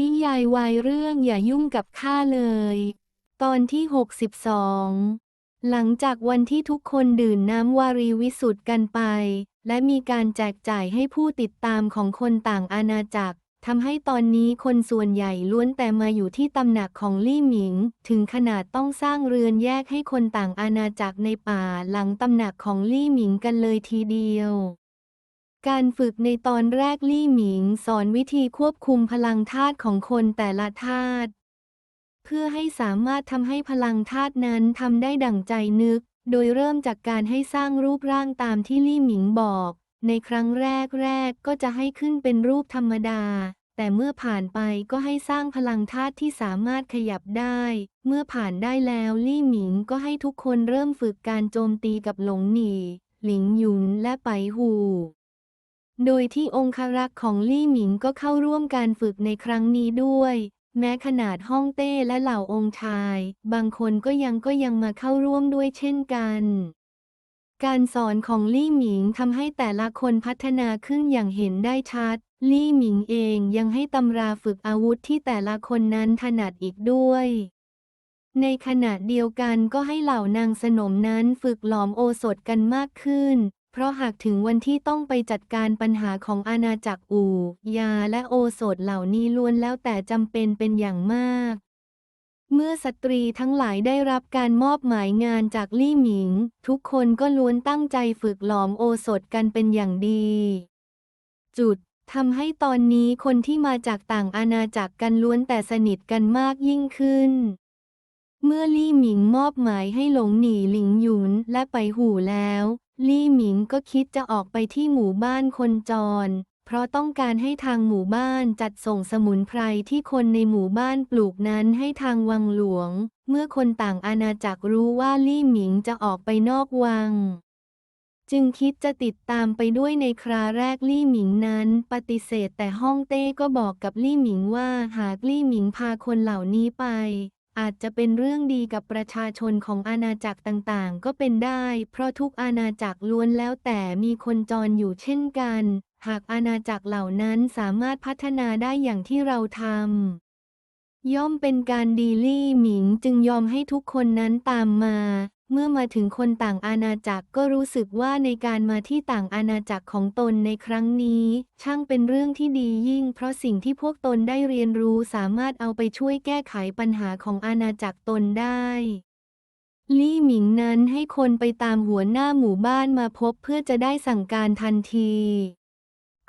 นิยายวายเรื่องอย่ายุ่งกับข้าเลย ตอนที่ 62 หลังจากวันที่ทุกคนดื่มน้ำวารีวิสุทธ์กันไป และมีการแจกจ่ายให้ผู้ติดตามของคนต่างอาณาจักรทำให้ตอนนี้คนส่วนใหญ่ล้วนแต่มาอยู่ที่ตำหนักของลี่หมิง ถึงขนาดต้องสร้างเรือนแยกให้คนต่างอาณาจักรในป่าหลังตำหนักของลี่หมิงกันเลยทีเดียว การฝึกในตอนแรกลี่หมิงสอนวิธีควบคุมพลังธาตุของคนแต่ละธาตุเพื่อให้สามารถทำให้พลังธาตุนั้นทำได้ดั่งใจนึก โดยเริ่มจากการให้สร้างรูปร่างตามที่ลี่หมิงบอก ในครั้งแรกแรกก็จะให้ขึ้นเป็นรูปธรรมดา แต่เมื่อผ่านไปก็ให้สร้างพลังธาตุที่สามารถขยับได้ เมื่อผ่านได้แล้วลี่หมิงก็ให้ทุกคนเริ่มฝึกการโจมตีกับหลงหนีหลิงหยุนและไปหู โดยที่องครักษ์ของลี่หมิงก็เข้าร่วมการฝึกในครั้งนี้ด้วย แม้ขนาดฮ่องเต้และเหล่าองค์ชาย บางคนก็ยังก็ยังมาเข้าร่วมด้วยเช่นกัน การสอนของลี่หมิงทำให้แต่ละคนพัฒนาขึ้นอย่างเห็นได้ชัด ลี่หมิงเองยังให้ตำราฝึกอาวุธที่แต่ละคนนั้นถนัดอีกด้วย ในขณะเดียวกันก็ให้เหล่านางสนมนั้นฝึกหลอมโอสถกันมากขึ้น เพราะหากถึงวันที่ต้องไปจัดการปัญหาของอาณาจักรอู่ ยาและโอสถเหล่านี้ล้วนแล้วแต่จำเป็นเป็นอย่างมาก เมื่อสตรีทั้งหลายได้รับการมอบหมายงานจากลี่หมิง ทุกคนก็ล้วนตั้งใจฝึกหลอมโอสถกันเป็นอย่างดี จุดทำให้ตอนนี้คนที่มาจากต่างอาณาจักรกันล้วนแต่สนิทกันมากยิ่งขึ้น เมื่อลี่หมิงมอบหมายให้หลงหนีหลิงหยุนและไปหูแล้ว ลี่หมิงก็คิดจะออกไปที่หมู่บ้านคนจร เพราะต้องการให้ทางหมู่บ้านจัดส่งสมุนไพรที่คนในหมู่บ้านปลูกนั้นให้ทางวังหลวง เมื่อคนต่างอาณาจักรรู้ว่าลี่หมิงจะออกไปนอกวัง จึงคิดจะติดตามไปด้วยในคราแรกลี่หมิงนั้น ปฏิเสธแต่ฮ่องเต้ก็บอกกับลี่หมิงว่าหากลี่หมิงพาคนเหล่านี้ไป อาจจะเป็นเรื่องดีกับประชาชนของอาณาจักรต่างๆ ก็เป็นได้ เพราะทุกอาณาจักรล้วนแล้วแต่มีคนจรอยู่เช่นกัน หากอาณาจักรเหล่านั้นสามารถพัฒนาได้อย่างที่เราทำย่อมเป็นการดีลี่หมิงจึงยอมให้ทุกคนนั้นตามมา เมื่อมาถึงคนต่างอาณาจักรก็รู้สึกว่าในการมาที่ต่างอาณาจักรของตนในครั้งนี้ ช่างเป็นเรื่องที่ดียิ่ง เพราะสิ่งที่พวกตนได้เรียนรู้สามารถเอาไปช่วยแก้ไขปัญหาของอาณาจักรตนได้ลี่หมิงนั้นให้คนไปตามหัวหน้าหมู่บ้านมาพบเพื่อจะได้สั่งการทันที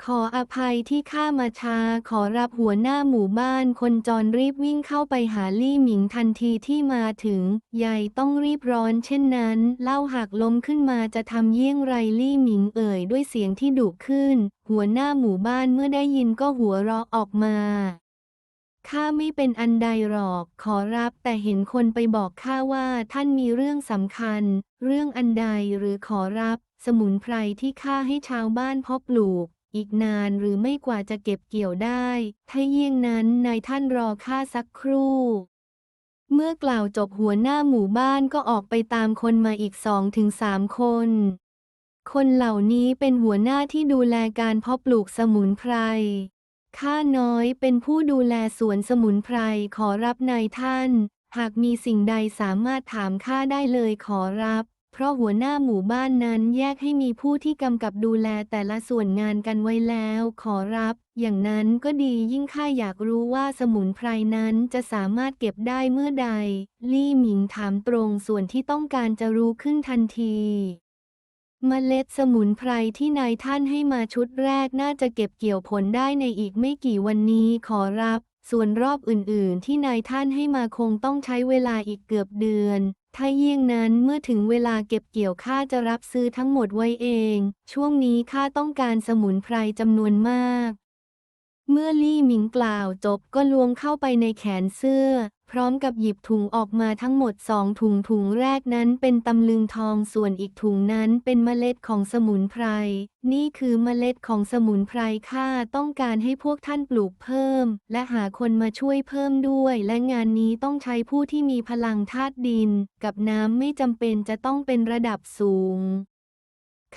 ขออภัยที่ข้ามาช้าขอรับหัวหน้าหมู่บ้านคนจรรีบวิ่งเข้าไปหาลี่หมิงทันทีที่มาถึงใหญ่ต้องรีบร้อนเช่นนั้นเล่าหากล้มขึ้นมาจะทำเยี่ยงไรลี่หมิงเอ่ยด้วยเสียงที่ดุขึ้น หัวหน้าหมู่บ้านเมื่อได้ยินก็หัวเราะออกมาข้าไม่เป็นอันใดหรอก ขอรับแต่เห็นคนไปบอกข้าว่าท่านมีเรื่องสำคัญ เรื่องอันใดหรือขอรับ สมุนไพรที่ข้าให้ชาวบ้านเพาะปลูก อีกนานหรือไม่กว่าจะเก็บเกี่ยวได้ ถ้าเยี่ยงนั้นนายท่านรอข้าสักครู่ เมื่อกล่าวจบหัวหน้าหมู่บ้านก็ออกไปตามคนมาอีกสองถึงสามคน คนเหล่านี้เป็นหัวหน้าที่ดูแลการเพาะปลูกสมุนไพร ข้าน้อยเป็นผู้ดูแลสวนสมุนไพรขอรับนายท่าน หากมีสิ่งใดสามารถถามข้าได้เลยขอรับ เพราะหัวหน้าหมู่บ้านนั้นแยกให้มีผู้ที่กำกับดูแลแต่ละส่วนงานกันไว้แล้ว ขอรับ อย่างนั้นก็ดียิ่งข้าอยากรู้ว่าสมุนไพรนั้นจะสามารถเก็บได้เมื่อใด ลี่หมิงถามตรงส่วนที่ต้องการจะรู้ขึ้นทันทีเมล็ดสมุนไพรที่นายท่านให้มาชุดแรกน่าจะเก็บเกี่ยวผลได้ในอีกไม่กี่วันนี้ขอรับ ส่วนรอบอื่นๆ ที่นายท่านให้มาคงต้องใช้เวลาอีกเกือบเดือน ถ้าเยี่ยงนั้นเมื่อถึงเวลาเก็บเกี่ยวข้าจะรับซื้อทั้งหมดไว้เอง ช่วงนี้ข้าต้องการสมุนไพรจำนวนมาก เมื่อลี่หมิงกล่าวจบก็ลวงเข้าไปในแขนเสื้อ พร้อมกับหยิบถุงออกมาทั้งหมดสองถุงถุงแรกนั้นเป็นตำลึงทองส่วนอีกถุงนั้นเป็นเมล็ดของสมุนไพร นี่คือเมล็ดของสมุนไพรข้าต้องการให้พวกท่านปลูกเพิ่ม และหาคนมาช่วยเพิ่มด้วย และงานนี้ต้องใช้ผู้ที่มีพลังธาตุดิน กับน้ำไม่จำเป็นจะต้องเป็นระดับสูง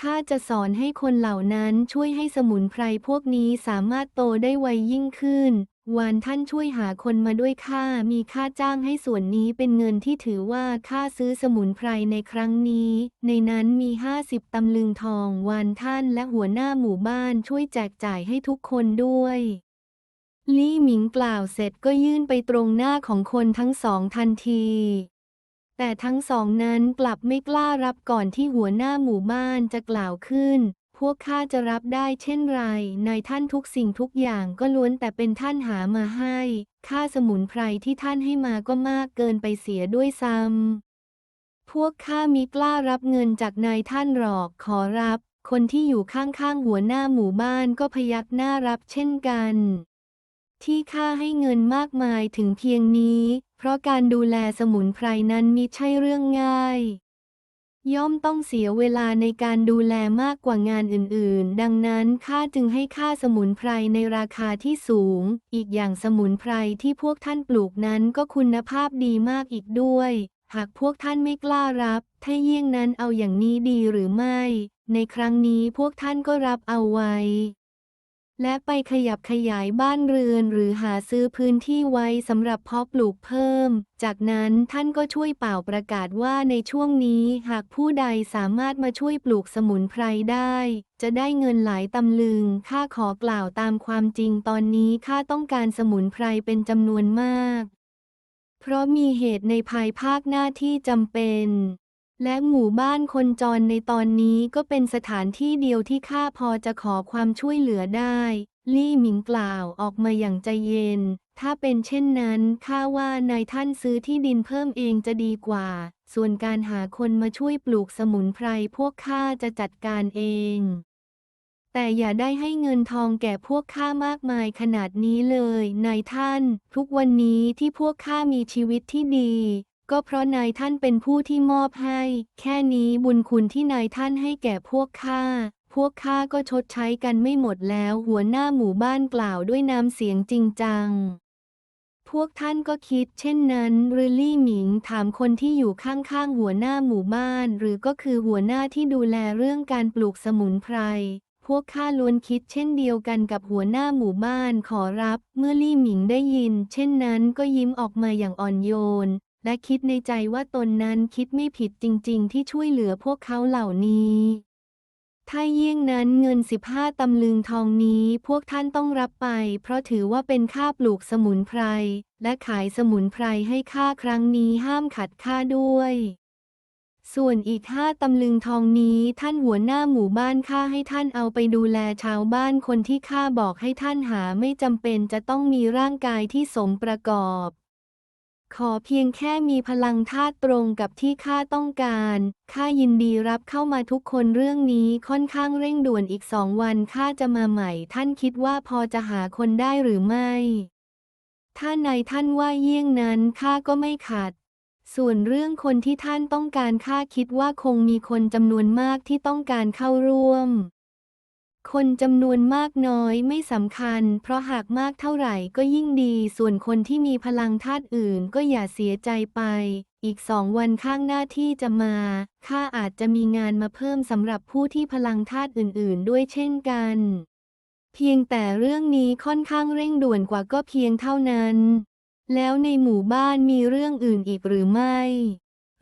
ข้าจะสอนให้คนเหล่านั้นช่วยให้สมุนไพรพวกนี้สามารถโตได้ไวยิ่งขึ้น วันท่านช่วยหาคนมาด้วยค่ามีค่าจ้างให้ส่วนนี้เป็นเงินที่ถือว่าค่าซื้อสมุนไพรในครั้งนี้ ในนั้นมีห้าสิบตำลึงทองวันท่านและหัวหน้าหมู่บ้านช่วยแจกจ่ายให้ทุกคนด้วยลี่หมิงกล่าวเสร็จก็ยื่นไปตรงหน้าของคนทั้งสองทันที แต่ทั้งสองนั้นกลับไม่กล้ารับก่อนที่หัวหน้าหมู่บ้านจะกล่าวขึ้น พวกข้าจะรับได้เช่นไร นายท่านทุกสิ่งทุกอย่างก็ล้วนแต่เป็นท่านหามาให้ ค่าสมุนไพรที่ท่านให้มาก็มากเกินไปเสียด้วยซ้ำ พวกข้ามีกล้ารับเงินจากนายท่านหรอกขอรับ คนที่อยู่ข้างๆหัวหน้าหมู่บ้านก็พยักหน้ารับเช่นกัน ที่ข้าให้เงินมากมายถึงเพียงนี้ เพราะการดูแลสมุนไพรนั้นมิใช่เรื่องง่าย ย่อมต้องเสียเวลาในการดูแลมากกว่างานอื่นๆ ดังนั้นข้าจึงให้ค่าสมุนไพรในราคาที่สูง อีกอย่างสมุนไพรที่พวกท่านปลูกนั้นก็คุณภาพดีมากอีกด้วย หากพวกท่านไม่กล้ารับ ถ้าเยี่ยงนั้นเอาอย่างนี้ดีหรือไม่ ในครั้งนี้พวกท่านก็รับเอาไว้ และไปขยับขยายบ้านเรือนหรือหาซื้อพื้นที่ไว้สำหรับเพาะปลูกเพิ่ม จากนั้นท่านก็ช่วยเป่าประกาศว่าในช่วงนี้หากผู้ใดสามารถมาช่วยปลูกสมุนไพรได้ จะได้เงินหลายตำลึง ข้าขอกล่าวตามความจริงตอนนี้ข้าต้องการสมุนไพรเป็นจำนวนมาก เพราะมีเหตุในภายภาคหน้าที่จำเป็น และหมู่บ้านคนจรในตอนนี้ก็เป็นสถานที่เดียวที่ข้าพอจะขอความช่วยเหลือได้ ลี่หมิงกล่าวออกมาอย่างใจเย็น ถ้าเป็นเช่นนั้นข้าว่านายท่านซื้อที่ดินเพิ่มเองจะดีกว่า ส่วนการหาคนมาช่วยปลูกสมุนไพรพวกข้าจะจัดการเอง แต่อย่าได้ให้เงินทองแก่พวกข้ามากมายขนาดนี้เลย นายท่าน ทุกวันนี้ที่พวกข้ามีชีวิตที่ดี ก็เพราะนายท่านเป็นผู้ที่มอบให้ แค่นี้บุญคุณที่นายท่านให้แก่พวกข้า พวกข้าก็ชดใช้กันไม่หมดแล้ว หัวหน้าหมู่บ้านกล่าวด้วยน้ำเสียงจริงจัง พวกท่านก็คิดเช่นนั้นรือลี่หมิงถามคนที่อยู่ข้างๆหัวหน้าหมู่บ้าน หรือก็คือหัวหน้าที่ดูแลเรื่องการปลูกสมุนไพรพวกข้าล้วนคิดเช่นเดียวกันกับหัวหน้าหมู่บ้านขอรับ เมื่อลี่หมิงได้ยิน เช่นนั้นก็ยิ้มออกมาอย่างอ่อนโยน และคิดในใจว่าตนนั้นคิดไม่ผิดจริง ๆ ที่ช่วยเหลือพวกเขาเหล่านี้ถ้าเยี่ยงนั้นเงิน 15 ตำลึงทองนี้พวกท่านต้องรับไป เพราะถือว่าเป็นค่าปลูกสมุนไพร และขายสมุนไพรให้ค่าครั้งนี้ห้ามขัดค่าด้วย ส่วนอีกห้าตำลึงทองนี้ท่านหัวหน้าหมู่บ้านข้าให้ท่านเอาไปดูแลชาวบ้านคนที่ข้าบอกให้ท่านหาไม่จำเป็นจะต้องมีร่างกายที่สมประกอบ ขอเพียงแค่มีพลังธาตุตรงกับที่ข้าต้องการ ข้ายินดีรับเข้ามาทุกคนเรื่องนี้ค่อนข้างเร่งด่วนอีกสองวันข้าจะมาใหม่ ท่านคิดว่าพอจะหาคนได้หรือไม่ ถ้านท่านว่าเยี่ยงนั้นข้าก็ไม่ขัด ส่วนเรื่องคนที่ท่านต้องการข้าคิดว่าคงมีคนจำนวนมากที่ต้องการเข้าร่วม คนจำนวนมากน้อยไม่สำคัญ เพราะหากมากเท่าไหร่ก็ยิ่งดี ส่วนคนที่มีพลังธาตุอื่นก็อย่าเสียใจไป อีกสองวันข้างหน้าที่จะมา ข้าอาจจะมีงานมาเพิ่มสำหรับผู้ที่พลังธาตุอื่น ๆ ด้วยเช่นกัน เพียงแต่เรื่องนี้ค่อนข้างเร่งด่วนกว่าก็เพียงเท่านั้น แล้วในหมู่บ้านมีเรื่องอื่นอีกหรือไม่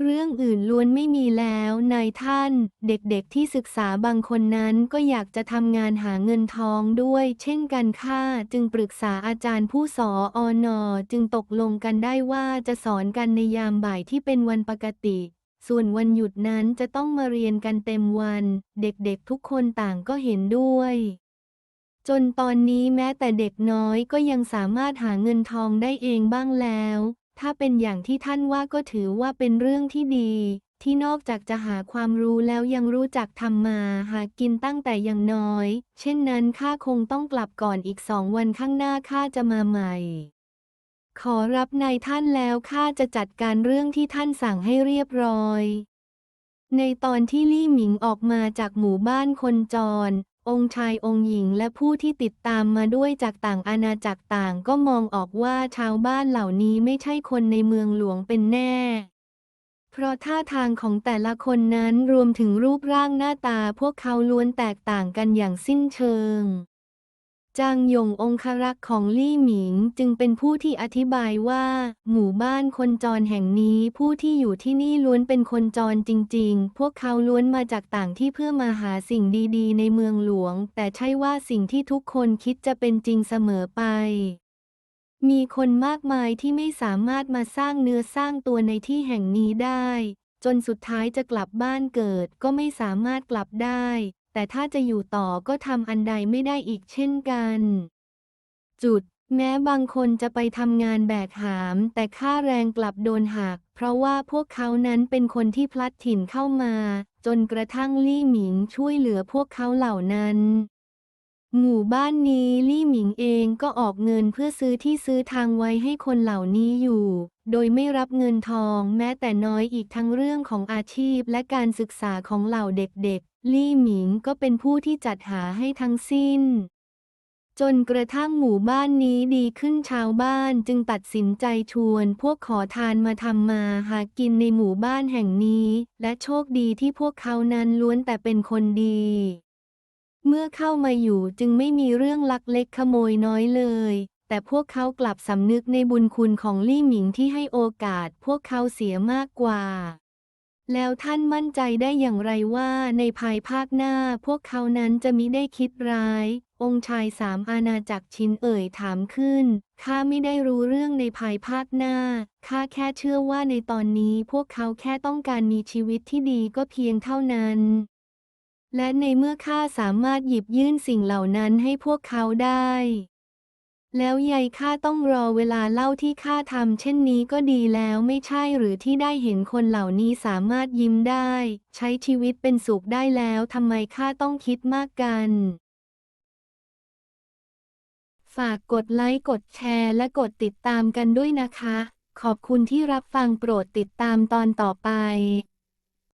เรื่องอื่นล้วนไม่มีแล้วนายท่าน เด็กๆที่ศึกษาบางคนนั้นก็อยากจะทำงานหาเงินทองด้วย เช่นกันค่ะจึงปรึกษาอาจารย์ผู้สออนอจึงตกลงกันได้ว่าจะสอนกันในยามบ่ายที่เป็นวันปกติ ส่วนวันหยุดนั้นจะต้องมาเรียนกันเต็มวัน เด็กๆทุกคนต่างก็เห็นด้วยจนตอนนี้แม้แต่เด็กน้อยก็ยังสามารถหาเงินทองได้เองบ้างแล้ว ถ้าเป็นอย่างที่ท่านว่าก็ถือว่าเป็นเรื่องที่ดี ที่นอกจากจะหาความรู้แล้วยังรู้จักทำมาหากินตั้งแต่ยังน้อย เช่นนั้นข้าคงต้องกลับก่อนอีกสองวันข้างหน้าข้าจะมาใหม่ ขอรับนายท่านแล้วข้าจะจัดการเรื่องที่ท่านสั่งให้เรียบร้อยในตอนที่ลี่หมิงออกมาจากหมู่บ้านคนจร องค์ชายองค์หญิงและผู้ที่ติดตามมาด้วยจากต่างอาณาจักรต่างก็มองออกว่าชาวบ้านเหล่านี้ไม่ใช่คนในเมืองหลวงเป็นแน่ เพราะท่าทางของแต่ละคนนั้นรวมถึงรูปร่างหน้าตาพวกเขาล้วนแตกต่างกันอย่างสิ้นเชิง จางหยงองครักษ์ของลี่หมิงจึงเป็นผู้ที่อธิบายว่า หมู่บ้านคนจรแห่งนี้ผู้ที่อยู่ที่นี่ล้วนเป็นคนจรจริง ๆ พวกเขาล้วนมาจากต่างที่เพื่อมาหาสิ่งดีๆ ในเมืองหลวง แต่ใช่ว่าสิ่งที่ทุกคนคิดจะเป็นจริงเสมอไป มีคนมากมายที่ไม่สามารถมาสร้างเนื้อสร้างตัวในที่แห่งนี้ได้ จนสุดท้ายจะกลับบ้านเกิดก็ไม่สามารถกลับได้ แต่ถ้าจะอยู่ต่อก็ทำอันใดไม่ได้อีกเช่นกัน จุด แม้บางคนจะไปทำงานแบกหาม แต่ค่าแรงกลับโดนหัก เพราะว่าพวกเขานั้นเป็นคนที่พลัดถิ่นเข้ามา จนกระทั่งลี่หมิงช่วยเหลือพวกเขาเหล่านั้นหมู่บ้านนี้ลี่หมิงเองก็ออกเงินเพื่อซื้อที่ซื้อทางไว้ให้คนเหล่านี้อยู่ โดยไม่รับเงินทองแม้แต่น้อยอีกทั้งเรื่องของอาชีพและการศึกษาของเหล่าเด็ก ลี่หมิงก็เป็นผู้ที่จัดหาให้ทั้งสิ้น จนกระทั่งหมู่บ้านนี้ดีขึ้นชาวบ้านจึงตัดสินใจชวนพวกขอทานมาทำมาหากินในหมู่บ้านแห่งนี้ และโชคดีที่พวกเขานั้นล้วนแต่เป็นคนดี เมื่อเข้ามาอยู่จึงไม่มีเรื่องลักเล็กขโมยน้อยเลยแต่พวกเขากลับสำนึกในบุญคุณของลี่หมิงที่ให้โอกาสพวกเขาเสียมากกว่า แล้วท่านมั่นใจได้อย่างไรว่าในภายภาคหน้าพวกเขานั้นจะมิได้คิดร้าย องค์ชายสามอาณาจักรชินเอ่ยถามขึ้น ข้าไม่ได้รู้เรื่องในภายภาคหน้า ข้าแค่เชื่อว่าในตอนนี้พวกเขาแค่ต้องการมีชีวิตที่ดีก็เพียงเท่านั้น และในเมื่อข้าสามารถหยิบยื่นสิ่งเหล่านั้นให้พวกเขาได้ แล้วยายข้าต้องรอเวลาเล่าที่ข้าทำเช่นนี้ก็ดีแล้วไม่ใช่หรือที่ได้เห็นคนเหล่านี้สามารถยิ้มได้ ใช้ชีวิตเป็นสุขได้แล้วทำไมข้าต้องคิดมากกัน ฝากกดไลค์กดแชร์และกดติดตามกันด้วยนะคะ ขอบคุณที่รับฟังโปรดติดตามตอนต่อไป